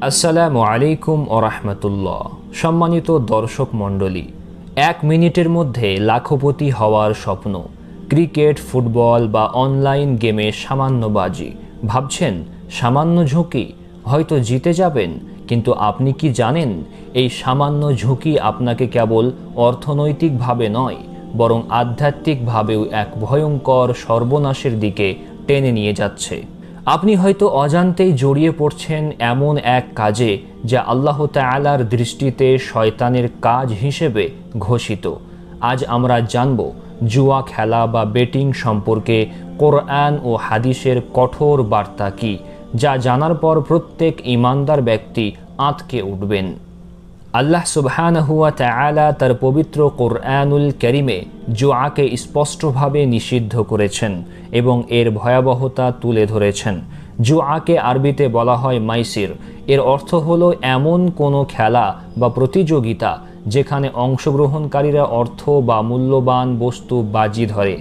আসসালামু আলাইকুম ওরহমতুল্লাহ সম্মানিত দর্শক মণ্ডলী, এক মিনিটের মধ্যে লাখপতি হওয়ার স্বপ্ন, ক্রিকেট, ফুটবল বা অনলাইন গেমে সামান্য বাজি। ভাবছেন, সামান্য ঝুঁকি? হয়তো জিতে যাবেন, কিন্তু আপনি কি জানেন? এই সামান্য ঝুঁকি আপনাকে কেবল অর্থনৈতিকভাবে নয়, বরং আধ্যাত্মিকভাবেও এক ভয়ঙ্কর সর্বনাশের দিকে টেনে নিয়ে যাচ্ছে। আপনি হয়তো অজান্তেই জড়িয়ে পড়ছেন এমন এক কাজে যা আল্লাহ তালার দৃষ্টিতে শয়তানের কাজ হিসেবে ঘোষিত। আজ আমরা জানব জুয়া খেলা বা বেটিং সম্পর্কে কোরআন ও হাদিসের কঠোর বার্তা কি, যা জানার পর প্রত্যেক ইমানদার ব্যক্তি আঁতকে উঠবেন। আল্লাহ সুবহানহুয়া তাআলা তার পবিত্র কোরআনুল করিমে জুয়াকে স্পষ্টভাবে নিষিদ্ধ করেছেন এবং এর ভয়াবহতা তুলে ধরেছেন। জুয়াকে আরবিতে বলা হয় মাইসির। এর অর্থ হলো এমন কোনো খেলা বা প্রতিযোগিতা যেখানে অংশগ্রহণকারীরা অর্থ বা মূল্যবান বস্তু বাজি ধরে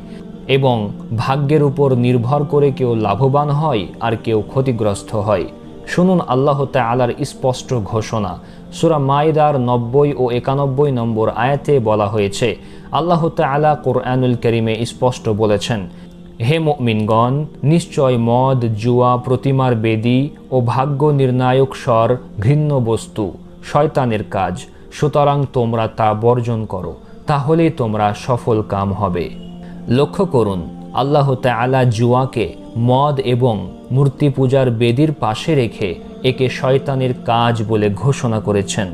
এবং ভাগ্যের উপর নির্ভর করে কেউ লাভবান হয় আর কেউ ক্ষতিগ্রস্ত হয়। শুনুন আল্লাহ তালার স্পষ্ট ঘোষণা। সুরা মাইদার নব্বই ও একানব্বই নম্বর আয়াতে বলা হয়েছে, আল্লাহ তালা কোরআনুল করিমে স্পষ্ট বলেছেন, হে মিনগণ নিশ্চয় মদ, জুয়া, প্রতিমার বেদি ও ভাগ্য নির্ণায়ক স্বর ঘৃণ্য বস্তু, শয়তানের কাজ। সুতরাং তোমরা তা বর্জন করো, তাহলেই তোমরা সফল কাম হবে। লক্ষ্য করুন আল্লাহ তাআলা জুয়াকে মদ এবং মূর্তি পূজার বেদির পাশে রেখে একে শয়তানের কাজ বলে ঘোষণা করেছেন।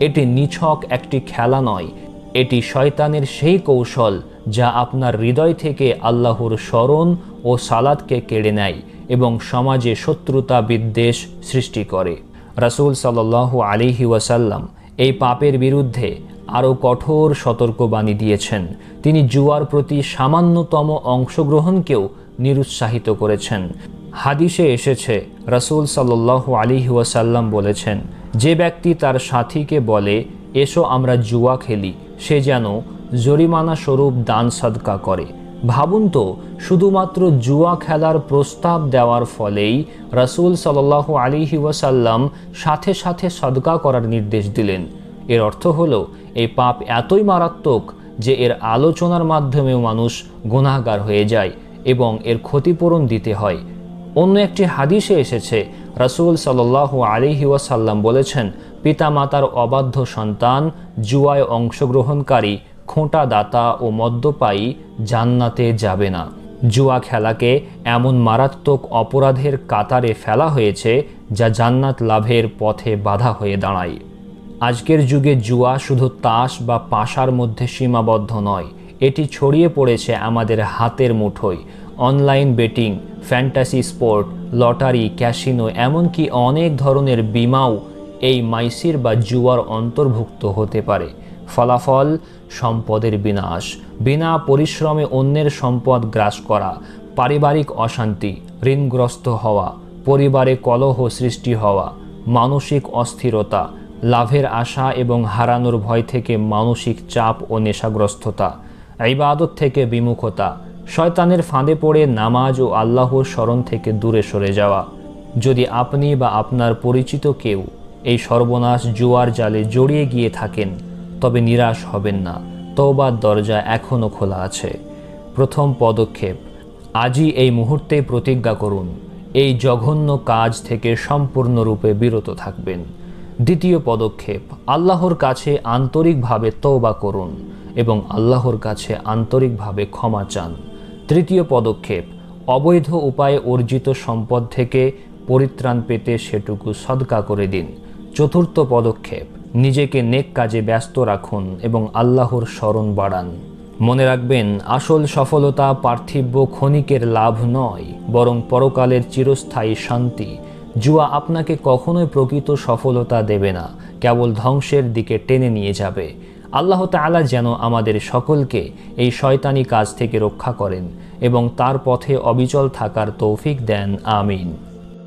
এটি নিছক একটি খেলা নয়, এটি শয়তানের সেই কৌশল যা আপনার হৃদয় থেকে আল্লাহর স্মরণ ও সালাদকে কেড়ে নেয় এবং সমাজে শত্রুতা বিদ্বেষ সৃষ্টি করে। রাসূল সাল্লাল্লাহু আলিহি ওয়াসাল্লাম এই পাপের বিরুদ্ধে আরও কঠোর সতর্কবাণী দিয়েছেন। তিনি জুয়ার প্রতি সামান্যতম অংশগ্রহণকেও নিরুৎসাহিত করেছেন। হাদিসে এসেছে, রাসূল সাল্লাল্লাহু আলিহি ওয়াসাল্লাম বলেছেন, যে ব্যক্তি তার সাথীকে বলে, এসো আমরা জুয়া খেলি, সে যেন জরিমানা স্বরূপ দান সদকা করে ভাবুন তো, শুধুমাত্র জুয়া খেলার প্রস্তাব দেওয়ার ফলেই রাসূল সাল্লাল্লাহু আলিহি ওয়াসাল্লাম সাথে সাথে সদকা করার নির্দেশ দিলেন। এর অর্থ হলো, এই পাপ এতই মারাত্মক যে এর আলোচনার মাধ্যমেও মানুষ গুনাহগার হয়ে যায় এবং এর ক্ষতিপূরণ দিতে হয়। অন্য একটি হাদিসে এসেছে, রাসূল সাল্লাহ আলিহি ওয়াসাল্লাম বলেছেন, পিতামাতার অবাধ্য সন্তান জুয়ায় অংশগ্রহণকারী, খোঁটা দাতা ও মদ্যপায়ী জান্নাতে যাবে না। জুয়া খেলাকে এমন মারাত্মক অপরাধের কাতারে ফেলা হয়েছে যা জান্নাত লাভের পথে বাধা হয়ে দাঁড়ায়। আজকের যুগে জুয়া শুধু তাস বা পাশার মধ্যে সীমাবদ্ধ নয়, এটি ছড়িয়ে পড়েছে আমাদের হাতের মুঠোয়। Online betting, fantasy sport, lottery, casino, এমনকি অনেক ধরনের বিমাও এই মাইসির বা জুয়ার অন্তর্ভুক্ত হতে পারে। ফলাফল, সম্পদের বিনাশ, বিনা পরিশ্রমে অন্যের সম্পদ গ্রাস করা, পারিবারিক অশান্তি, ঋণগ্রস্ত হওয়া, পরিবারে কলহ সৃষ্টি হওয়া, মানসিক অস্থিরতা লাভের আশা এবং হারানোর ভয় থেকে মানসিক চাপ ও নেশাগ্রস্ততা, ইবাদত থেকে বিমুখতা, শয়তানের ফাঁদে পড়ে নামাজ ও আল্লাহর স্মরণ থেকে দূরে সরে যাওয়া। যদি আপনি বা আপনার পরিচিত কেউ এই সর্বনাশ জুয়ার জালে জড়িয়ে গিয়ে থাকেন, তবে নিরাশ হবেন না। তওবার দরজা এখনও খোলা আছে। প্রথম পদক্ষেপ, আজই এই মুহূর্তে প্রতিজ্ঞা করুন, এই জঘন্য কাজ থেকে সম্পূর্ণরূপে বিরত থাকবেন। দ্বিতীয় পদক্ষেপ, আল্লাহর কাছে আন্তরিকভাবে তওবা করুন এবং আল্লাহর কাছে আন্তরিকভাবে ক্ষমা চান। তৃতীয় পদক্ষেপ, অবৈধ উপায়ে অর্জিত সম্পদ থেকে পরিত্রাণ পেতে সেটুকু সদকা করে দিন। চতুর্থ পদক্ষেপ, নিজেকে নেক কাজে ব্যস্ত রাখুন এবং আল্লাহর স্মরণ বাড়ান। মনে রাখবেন, আসল সফলতা পার্থিব্য ক্ষণিকের লাভ নয়, বরং পরকালের চিরস্থায়ী শান্তি। জুয়া আপনাকে কখনোই প্রকৃত সফলতা দেবে না, কেবল ধ্বংসের দিকে টেনে নিয়ে যাবে। আল্লাহ তালা যেন আমাদের সকলকে এই শয়তানি কাজ থেকে রক্ষা করেন এবং তার পথে অবিচল থাকার তৌফিক দেন, আমিন।